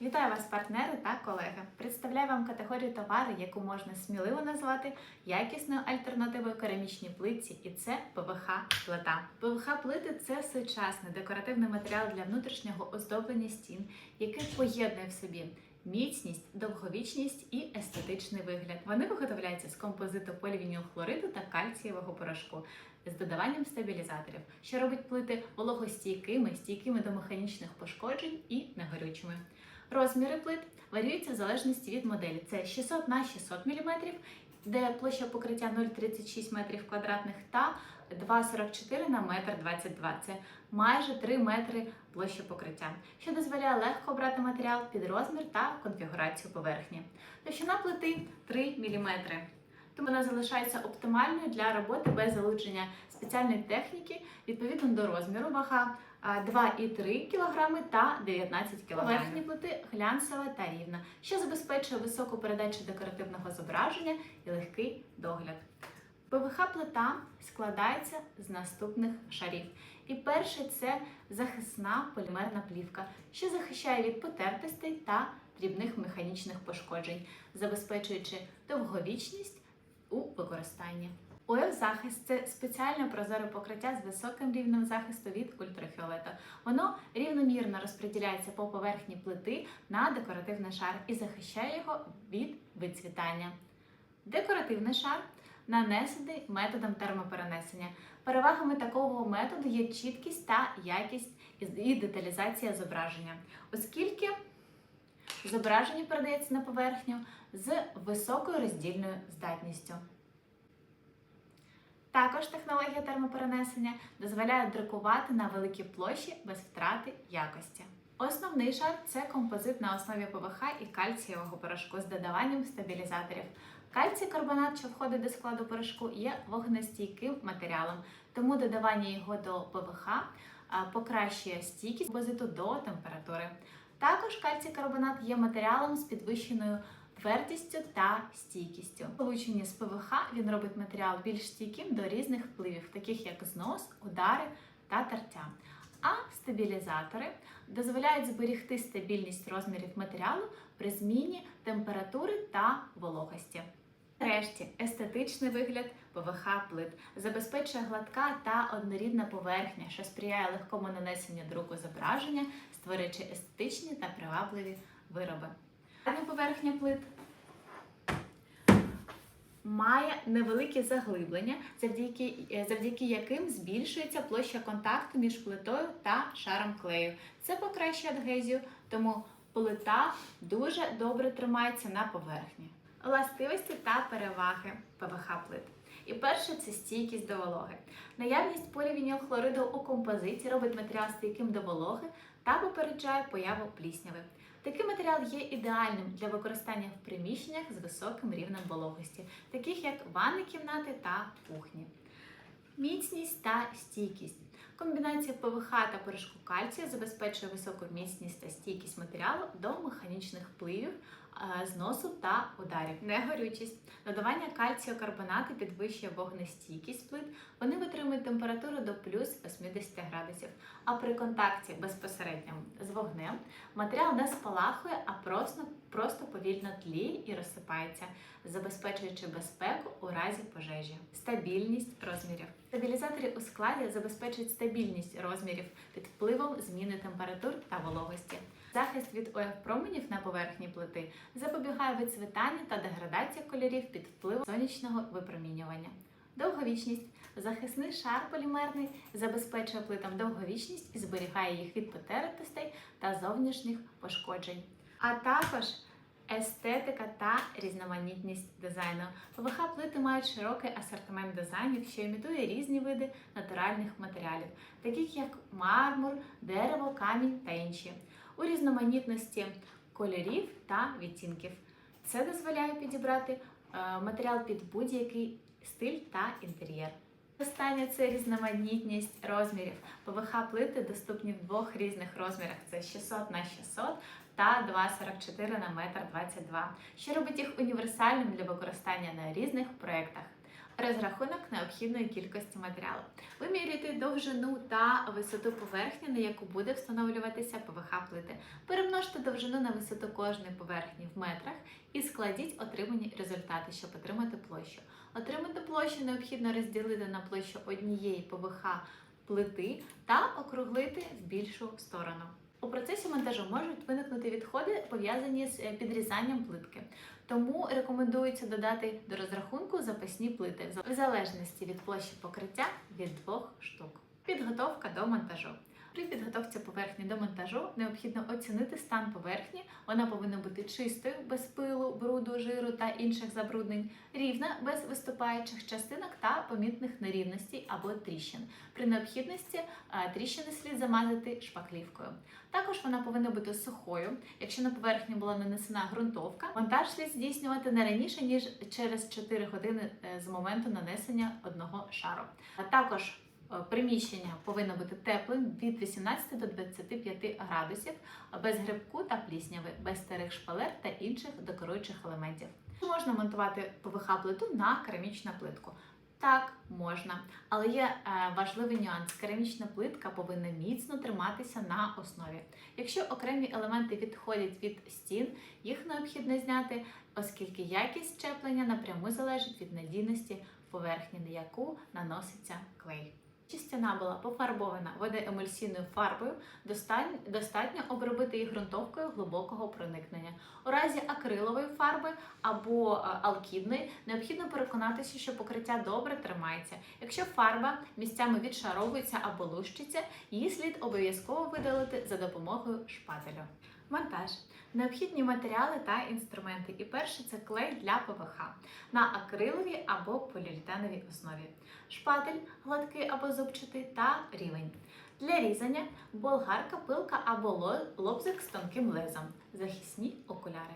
Вітаю вас, партнери та колеги. Представляю вам категорію товару, яку можна сміливо назвати якісною альтернативою керамічній плитці, і це ПВХ плита. ПВХ плити це сучасний декоративний матеріал для внутрішнього оздоблення стін, який поєднує в собі. Міцність, довговічність і естетичний вигляд. Вони виготовляються з композиту полівінілхлориду та кальцієвого порошку з додаванням стабілізаторів, що робить плити вологостійкими, стійкими до механічних пошкоджень і негорючими. Розміри плит варіюються в залежності від моделі. Це 600 на 600 мм, де площа покриття 0,36 метрів квадратних та 2,44 на 1,22 м. Це майже 3 метри площа покриття, що дозволяє легко обрати матеріал під розмір та конфігурацію поверхні. Товщина плити 3 мм. Тому вона залишається оптимальною для роботи без залучення спеціальної техніки відповідно до розміру вага 2,3 кг та 19 кг. Верхні плити глянцева та рівна, що забезпечує високу передачу декоративного зображення і легкий догляд. ПВХ плита складається з наступних шарів. І перший це захисна полімерна плівка, що захищає від потертостей та дрібних механічних пошкоджень, забезпечуючи довговічність у використанні. ОФ захист це спеціальне прозоре покриття з високим рівнем захисту від ультрафіолету. Воно рівномірно розподіляється по поверхні плити на декоративний шар і захищає його від вицвітання. Декоративний шар нанесений методом термоперенесення. Перевагами такого методу є чіткість та якість і деталізація зображення, оскільки зображення передається на поверхню з високою роздільною здатністю. Також технологія термоперенесення дозволяє друкувати на великій площі без втрати якості. Основний шар це композит на основі ПВХ і кальцієвого порошку з додаванням стабілізаторів. Кальцій карбонат, що входить до складу порошку, є вогнестійким матеріалом, тому додавання його до ПВХ покращує стійкість композиту до температури. Також кальцій карбонат є матеріалом з підвищеною твердістю та стійкістю. В Полученні з ПВХ він робить матеріал більш стійким до різних впливів, таких як знос, удари та тертя. А стабілізатори дозволяють зберігти стабільність розмірів матеріалу при зміні температури та вологості. Нарешті, естетичний вигляд ПВХ плит забезпечує гладка та однорідна поверхня, що сприяє легкому нанесенню друку зображення, створюючи естетичні та привабливі вироби. Задня поверхня плит має невеликі заглиблення, завдяки, завдяки яким збільшується площа контакту між плитою та шаром клею. Це покращує адгезію, тому плита дуже добре тримається на поверхні. Властивості та переваги ПВХ плит. І перше це стійкість до вологи. Наявність полівінілхлориду у композиції робить матеріал стійким до вологи та попереджає появу плісняви. Такий матеріал є ідеальним для використання в приміщеннях з високим рівнем вологості, таких як ванні кімнати та кухні. Міцність та стійкість. Комбінація ПВХ та порошку кальцію забезпечує високу міцність та стійкість матеріалу до механічних впливів, е, зносу та ударів. Негорючість. Додавання кальцію карбонату підвищує вогнестійкість плит. Вони витримують температуру до плюс 80 градусів. А при контакті безпосередньо з вогнем матеріал не спалахує, а просто, просто повільно тліє і розсипається, забезпечуючи безпеку у разі пожежі. Стабільність розмірів. Стабілізатори у складі забезпечують стабільність розмірів під впливом зміни температур та вологості. Захист від ОФ променів на поверхні плити запобігає вицвітанню та деградації кольорів під впливом сонячного випромінювання. Довговічність. Захисний шар полімерний забезпечує плитам довговічність і зберігає їх від потертостей та зовнішніх пошкоджень. А також естетика та різноманітність дизайну. ПВХ плити мають широкий асортимент дизайнів, що імітує різні види натуральних матеріалів, таких як мармур, дерево, камінь та інші, у різноманітності кольорів та відтінків. Це дозволяє підібрати е, матеріал під будь-який стиль та інтер'єр. Останнє це різноманітність розмірів. ПВХ плити доступні в двох різних розмірах: це 600 на 600 та 2,44 на 1,22 м, що робить їх універсальним для використання на різних проєктах. Розрахунок необхідної кількості матеріалу. Вимірюйте довжину та висоту поверхні, на яку буде встановлюватися ПВХ плити. Перемножте довжину на висоту кожної поверхні в метрах і складіть отримані результати, щоб отримати площу. Отримати площу необхідно розділити на площу однієї ПВХ плити та округлити в більшу сторону. У процесі монтажу можуть виникнути відходи, пов'язані з е, підрізанням плитки. Тому рекомендується додати до розрахунку запасні плити в залежності від площі покриття від двох штук. Підготовка до монтажу. При підготовці поверхні до монтажу необхідно оцінити стан поверхні. Вона повинна бути чистою, без пилу, бруду, жиру та інших забруднень, рівна, без виступаючих частинок та помітних нерівностей або тріщин. При необхідності е, тріщини слід замазати шпаклівкою. Також вона повинна бути сухою. Якщо на поверхні була нанесена ґрунтовка, монтаж слід здійснювати не раніше ніж через 4 години е, з моменту нанесення одного шару. А також приміщення повинно бути теплим від 18 до 25 градусів, без грибку та плісняви, без старих шпалер та інших декоруючих елементів. Можна монтувати ПВХ плиту на керамічну плитку. Так, можна, але є е, важливий нюанс. Керамічна плитка повинна міцно триматися на основі. Якщо окремі елементи відходять від стін, їх необхідно зняти, оскільки якість щеплення напряму залежить від надійності поверхні, на яку наноситься клей. Чи стіна була пофарбована водоемульсійною фарбою, достатньо, обробити її ґрунтовкою глибокого проникнення. У разі акрилової фарби або е, алкідної необхідно переконатися, що покриття добре тримається. Якщо фарба місцями відшаровується або лущиться, її слід обов'язково видалити за допомогою шпателю. Монтаж. Необхідні матеріали та інструменти. І перше це клей для ПВХ на акриловій або поліуретановій основі, шпатель гладкий або зубчатий та рівень. Для різання болгарка, пилка або лобзик з тонким лезом, захисні окуляри.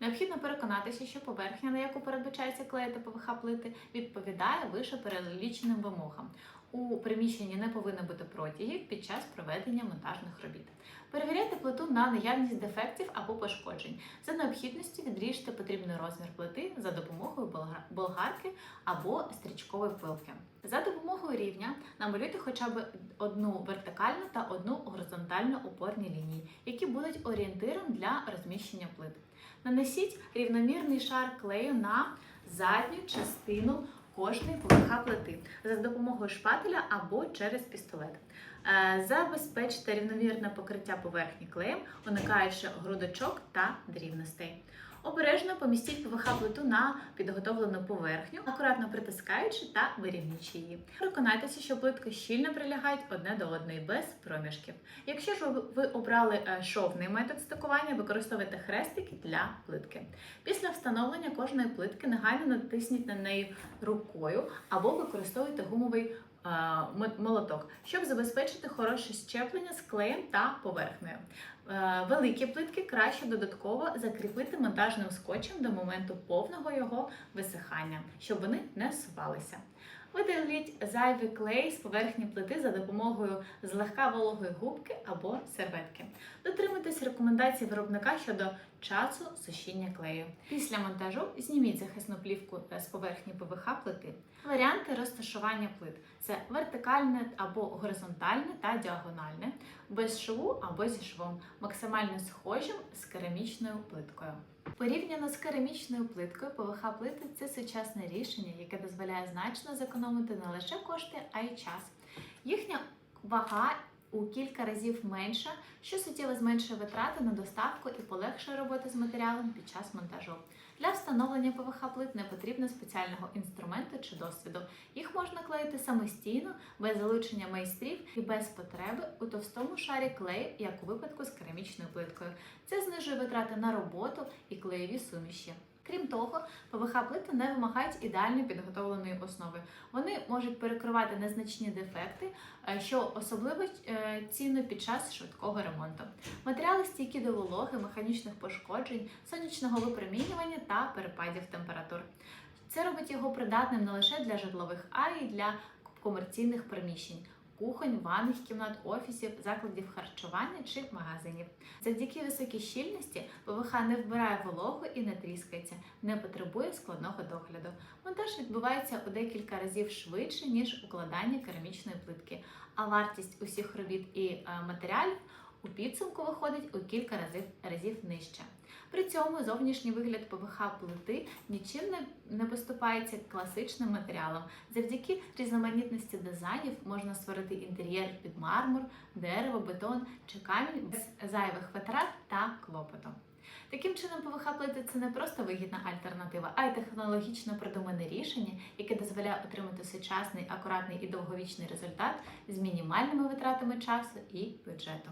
Необхідно переконатися, що поверхня, на яку передбачається клеїти ПВХ плити, відповідає вище переліченим вимогам. У приміщенні не повинно бути протягів під час проведення монтажних робіт. Перевіряйте плиту на наявність дефектів або пошкоджень. За необхідністю відріжте потрібний розмір плити за допомогою болгарки або стрічкової пилки. За допомогою рівня намалюйте хоча б одну вертикальну та одну горизонтальну опорні лінії, які будуть орієнтиром для розміщення плит. Нанесіть рівномірний шар клею на задню частину кожної ПВХ плити за допомогою шпателя або через пістолет. Е, Забезпечте рівномірне покриття поверхні клеєм, уникаючи грудочок та дрібностей. Обережно помістіть ПВХ плиту на підготовлену поверхню, акуратно притискаючи та вирівнюючи її. Переконайтеся, що плитки щільно прилягають одне до одної без проміжків. Якщо ж ви- обрали е, шовний метод стикування, використовуйте хрестики для плитки. Після встановлення кожної плитки негайно натисніть на неї рукою або використовуйте гумовий молоток, щоб забезпечити хороше щеплення з клеєм та поверхнею. Е, Великі плитки краще додатково закріпити монтажним скотчем до моменту повного його висихання, щоб вони не сувалися. Видаліть зайвий клей з поверхні плити за допомогою злегка вологої губки або серветки. Дотримуйтесь рекомендацій виробника щодо часу сушіння клею. Після монтажу зніміть захисну плівку з поверхні ПВХ плити. Варіанти розташування плит це вертикальне або горизонтальне та діагональне, без шву або зі швом, максимально схожим з керамічною плиткою. Порівняно з керамічною плиткою, ПВХ плити це сучасне рішення, яке дозволяє значно зекономити не лише кошти, а й час. Їхня вага у кілька разів менша, що суттєво зменшує витрати на доставку і полегшує роботу з матеріалом під час монтажу. Для встановлення ПВХ плит не потрібно спеціального інструменту чи досвіду. Їх можна клеїти самостійно, без залучення майстрів і без потреби у товстому шарі клею, як у випадку з керамічною плиткою. Це знижує витрати на роботу і клеєві суміші. Крім того, ПВХ плити не вимагають ідеально підготовленої основи. Вони можуть перекривати незначні дефекти, е, що особливо е, цінно під час швидкого ремонту. Матеріали стійкі до вологи, механічних пошкоджень, сонячного випромінювання та перепадів температур. Це робить його придатним не лише для житлових, а й для комерційних приміщень. Кухонь, ванних кімнат, офісів, закладів харчування чи магазинів. Завдяки високій щільності ПВХ не вбирає вологу і не тріскається, не потребує складного догляду. Монтаж відбувається у декілька разів швидше, ніж укладання керамічної плитки, а вартість усіх робіт і е, матеріалів у підсумку виходить у кілька разів, разів нижче. При цьому зовнішній вигляд ПВХ плити нічим не, поступається класичним матеріалам. Завдяки різноманітності дизайнів можна створити інтер'єр під мармур, дерево, бетон чи камінь без зайвих витрат та клопоту. Таким чином, ПВХ плити це не просто вигідна альтернатива, а й технологічно продумане рішення, яке дозволяє отримати сучасний, акуратний і довговічний результат з мінімальними витратами часу і бюджету.